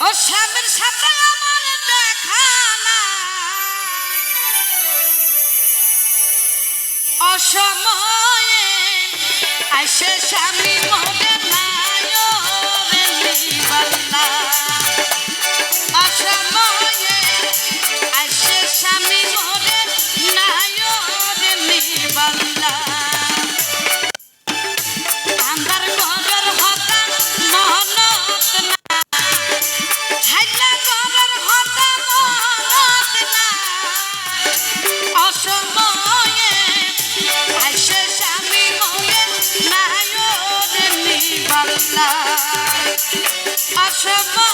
ও স্বামীর সাথে আমার দেখা না অসময়ে আসে স্বামী মরে না Shabbat.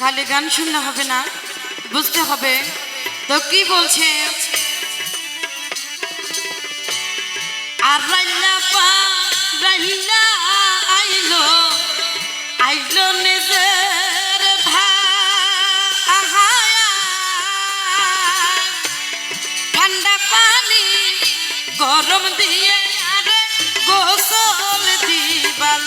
খালি গান শুনলে হবে না, বুঝতে হবে। তো কি বলছে? আর রাইলা পা, রাইলা আইলো আইলো নিজের ঠান্ডা পানি গরম দিয়ে আর গোসল দিবাল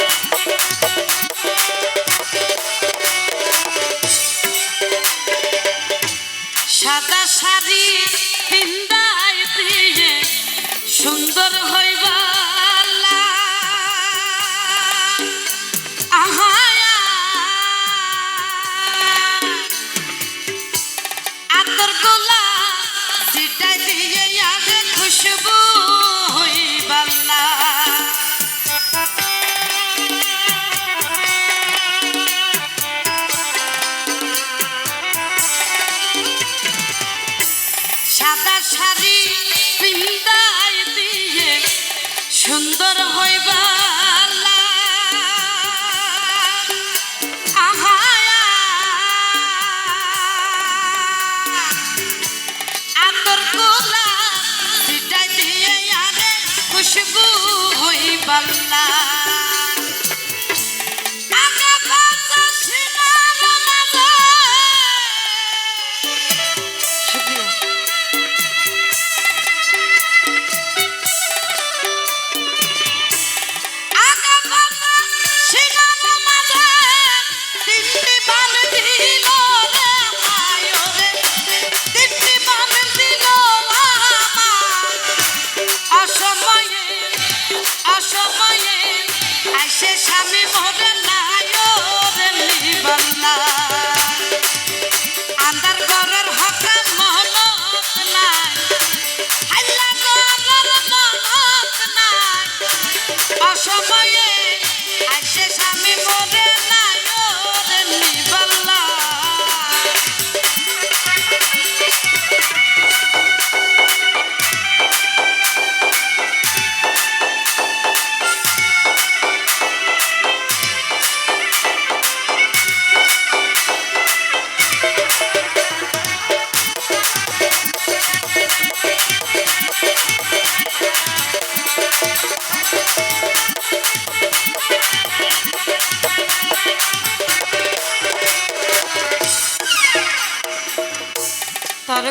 Yeah. সাদা শাড়ি পিন্দায় দিয়ে সুন্দর হইবা খুশবু হই বাল্লা সময়ে আসে স্বামী মরে।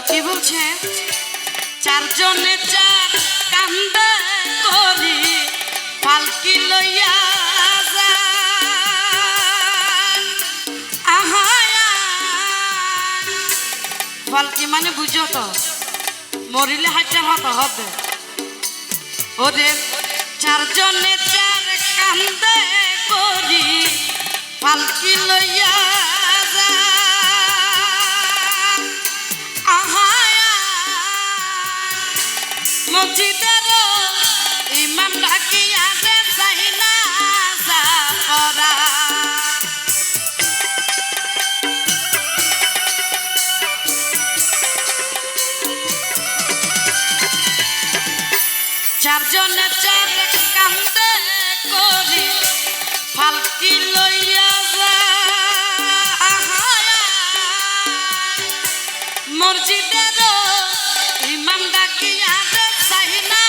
কি বলছে চারজনে চার কান্দে করি পালকি লইয়া পালকি মানে বুঝো তো, মরিলে হাইটার হতো হবে ওদের চারজনে চার কান্দে করি, পালকি লইয়া চারজনে চার কান্দে করি ফালকি লইয়া মসজিদের ইমাম ডাকিয়া দে